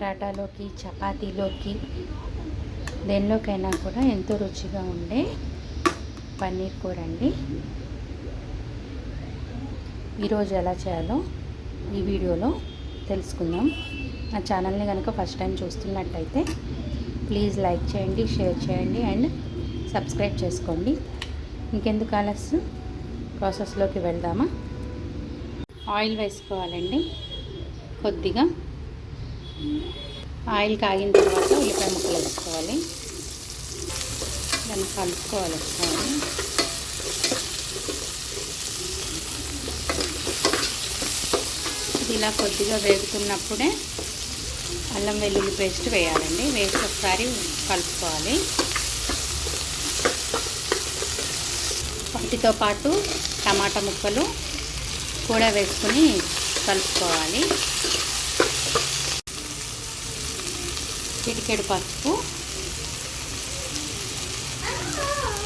పరాటాలోకి చపాతీలోకి దేనిలోకైనా కూడా ఎంతో రుచిగా ఉండే పన్నీర్ కూర అండి ఈరోజు ఎలా చేయాలో ఈ వీడియోలో తెలుసుకుందాం. నా ఛానల్ని కనుక ఫస్ట్ టైం చూస్తున్నట్టయితే ప్లీజ్ లైక్ చేయండి షేర్ చేయండి అండ్ సబ్స్క్రైబ్ చేసుకోండి. ఇంకెందుకు ఆలస్యం? ప్రాసెస్లోకి వెళ్దామా? ఆయిల్ వేసుకోవాలండి. కొద్దిగా ఆయిల్ కాగిన తర్వాత ఉల్లిపాయ ముక్కలు వేసుకోవాలి. దాన్ని కలుపుకోవాలి ఒకసారి. ఇది ఇలా కొద్దిగా వేగుతున్నప్పుడే అల్లం వెల్లుల్లి పేస్ట్ వేయాలండి. వేసి ఒకసారి కలుపుకోవాలి. వాటితో పాటు టమాటా ముక్కలు కూడా వేసుకుని కలుపుకోవాలి. చిటికెడు పసుపు.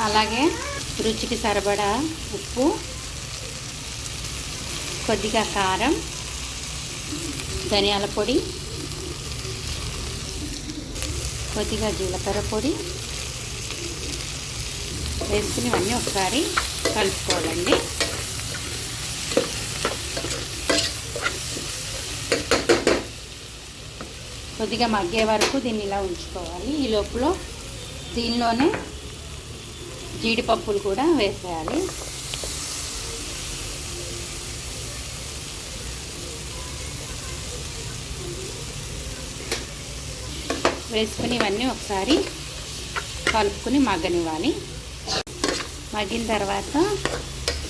అలాగే రుచికి సరిపడా ఉప్పు. కొద్దిగా కారం. ధనియాల పొడి. కొద్దిగా జీలకర్ర పొడి. వేసుకుని ఇవన్నీ ఒకసారి కలుపుకోవాలండి. కొద్దిగా మగ్గే వరకు దీన్ని ఇలా ఉంచుకోవాలి. ఈ లోపల దీనిలోనే జీడిపప్పులు కూడా వేసేయాలి. వేసుకుని ఇవన్నీ ఒకసారి కలుపుకుని మగ్గనివ్వాలి. మగ్గిన తర్వాత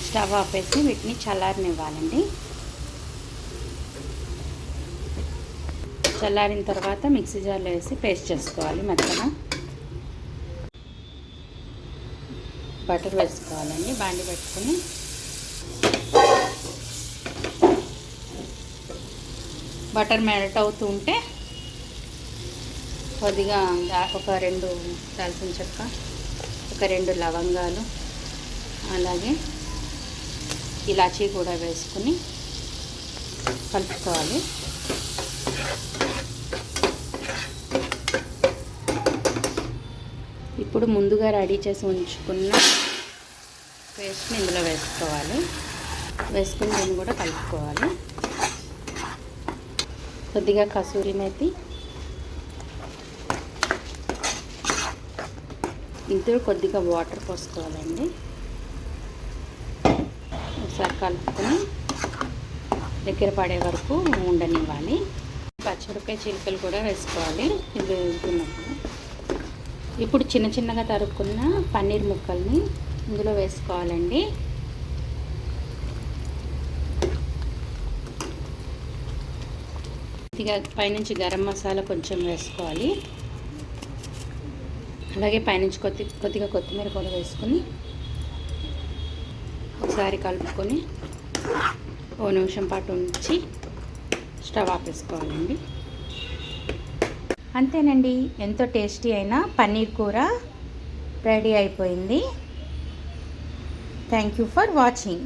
స్టవ్ ఆపేసి వీటిని చల్లారనివ్వాలండి. చల్లారిన తర్వాత మిక్సీ జార్లో వేసి పేస్ట్ చేసుకోవాలి మెత్తగా. బటర్ వేసుకోవాలండి బాండి పెట్టుకుని. బటర్ మెల్ట్ అవుతూ ఉంటే కొద్దిగా ఒక రెండు దాల్చిన చెక్క ఒక రెండు లవంగాలు అలాగే ఇలాచీ కూడా వేసుకుని కలుపుకోవాలి. ఇప్పుడు ముందుగా రెడీ చేసి ఉంచుకున్న పేస్ట్ని ఇందులో వేసుకోవాలి. వేసుకుని దీన్ని కూడా కలుపుకోవాలి. కొద్దిగా కసూరి మేతి. ఇందులో కొద్దిగా వాటర్ పోసుకోవాలండి. ఒకసారి కలుపుకొని దగ్గర పడే వరకు ఉండనివ్వాలి. పచ్చిమిరపకాయ చిలుకలు కూడా వేసుకోవాలి. ఇది వేసుకున్నప్పుడు ఇప్పుడు చిన్న చిన్నగా తరుక్కున్న పన్నీర్ ముక్కల్ని ఇందులో వేసుకోవాలండి. కొద్దిగా పైనుంచి గరం మసాలా కొంచెం వేసుకోవాలి. అలాగే పైనుంచి కొద్ది కొద్దిగా కొత్తిమీర కూడా వేసుకొని ఒకసారి కలుపుకొని ఓ నిమిషం పాటు ఉంచి స్టవ్ ఆపేసుకోవాలండి. అంతేనండి ఎంతో టేస్టీ అయిన పన్నీర్ కూర రెడీ అయిపోయింది. Thank you for watching